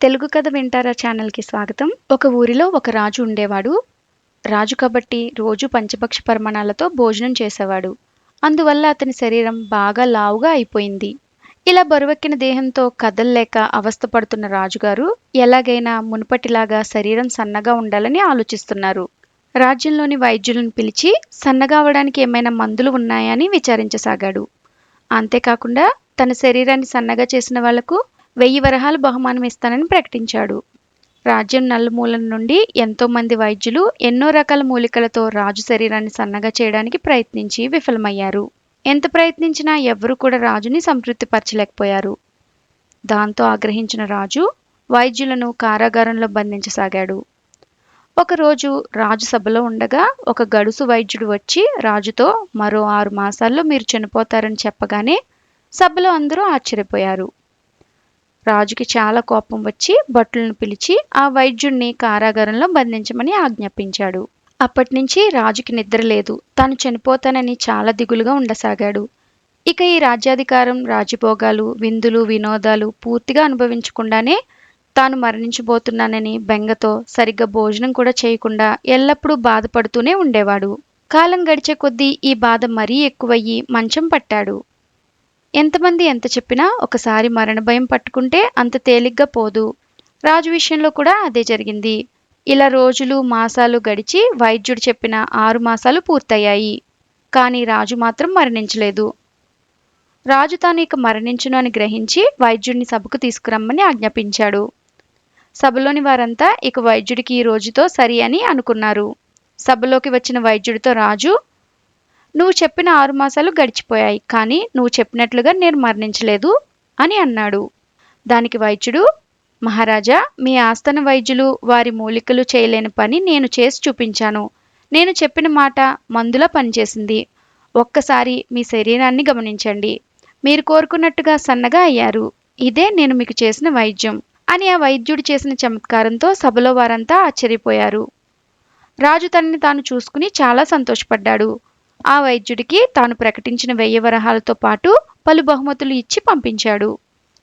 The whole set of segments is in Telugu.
తెలుగు కథ వింటారా ఛానల్కి స్వాగతం. ఒక ఊరిలో ఒక రాజు ఉండేవాడు. రాజు కాబట్టి రోజు పంచపక్ష పరిమాణాలతో భోజనం చేసేవాడు. అందువల్ల అతని శరీరం బాగా లావుగా అయిపోయింది. ఇలా బరువెక్కిన దేహంతో కదల్లేక అవస్థపడుతున్న రాజుగారు ఎలాగైనా మునుపటిలాగా శరీరం సన్నగా ఉండాలని ఆలోచిస్తున్నారు. రాజ్యంలోని వైద్యులను పిలిచి సన్నగా అవడానికి ఏమైనా మందులు ఉన్నాయని విచారించసాగాడు. అంతేకాకుండా తన శరీరాన్ని సన్నగా చేసిన వాళ్ళకు వెయ్యి వరహాలు బహుమానం ఇస్తానని ప్రకటించాడు. రాజ్యం నలుమూలల నుండి ఎంతో మంది వైద్యులు ఎన్నో రకాల మూలికలతో రాజు శరీరాన్ని సన్నగా చేయడానికి ప్రయత్నించి విఫలమయ్యారు. ఎంత ప్రయత్నించినా ఎవ్వరూ కూడా రాజుని సంతృప్తిపరచలేకపోయారు. దాంతో ఆగ్రహించిన రాజు వైద్యులను కారాగారంలో బంధించసాగాడు. ఒకరోజు రాజు సభలో ఉండగా ఒక గడుసు వైద్యుడు వచ్చి రాజుతో మరో ఆరు మాసాల్లో మీరు చనిపోతారని చెప్పగానే సభలో అందరూ ఆశ్చర్యపోయారు. రాజుకి చాలా కోపం వచ్చి భటులను పిలిచి ఆ వైద్యుణ్ణి కారాగారంలో బంధించమని ఆజ్ఞాపించాడు. అప్పటి నుంచి రాజుకి నిద్ర లేదు. తాను చనిపోతానని చాలా దిగులుగా ఉండసాగాడు. ఇక ఈ రాజ్యాధికారం రాజభోగాలు విందులు వినోదాలు పూర్తిగా అనుభవించకుండానే తాను మరణించబోతున్నానని బెంగతో సరిగ్గా భోజనం కూడా చేయకుండా ఎల్లప్పుడూ బాధపడుతూనే ఉండేవాడు. కాలం గడిచే కొద్దీ ఈ బాధ మరీ ఎక్కువయ్యి మంచం పట్టాడు. ఎంతమంది ఎంత చెప్పినా ఒకసారి మరణ భయం పట్టుకుంటే అంత తేలిగ్గా పోదు. రాజు విషయంలో కూడా అదే జరిగింది. ఇలా రోజులు మాసాలు గడిచి వైద్యుడు చెప్పిన ఆరు మాసాలు పూర్తయ్యాయి. కానీ రాజు మాత్రం మరణించలేదు. రాజు తాను ఇక మరణించును అని గ్రహించి వైద్యుడిని సభకు తీసుకురమ్మని ఆజ్ఞాపించాడు. సభలోని వారంతా ఇక వైద్యుడికి ఈ రోజుతో సరి అని అనుకున్నారు. సభలోకి వచ్చిన వైద్యుడితో రాజు నువ్వు చెప్పిన ఆరు మాసాలు గడిచిపోయాయి కానీ నువ్వు చెప్పినట్లుగా నేను మరణించలేదు అని అన్నాడు. దానికి వైద్యుడు మహారాజా మీ ఆస్థాన వైద్యులు వారి మూలికలు చేయలేని పని నేను చేసి చూపించాను. నేను చెప్పిన మాట మందులా పనిచేసింది. ఒక్కసారి మీ శరీరాన్ని గమనించండి. మీరు కోరుకున్నట్టుగా సన్నగా అయ్యారు. ఇదే నేను మీకు చేసిన వైద్యం అని ఆ వైద్యుడు చేసిన చమత్కారంతో సభలో వారంతా ఆశ్చర్యపోయారు. రాజు తనని తాను చూసుకుని చాలా సంతోషపడ్డాడు. ఆ వైద్యుడికి తాను ప్రకటించిన వెయ్యి వరహాలతో పాటు పలు బహుమతులు ఇచ్చి పంపించాడు.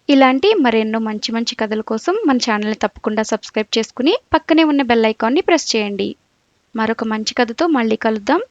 ఇలాంటి మరెన్నో మంచి మంచి కథల కోసం మన ఛానల్ని తప్పకుండా సబ్స్క్రైబ్ చేసుకుని పక్కనే ఉన్న బెల్ ఐకాన్ని ప్రెస్ చేయండి. మరొక మంచి కథతో మళ్ళీ కలుద్దాం.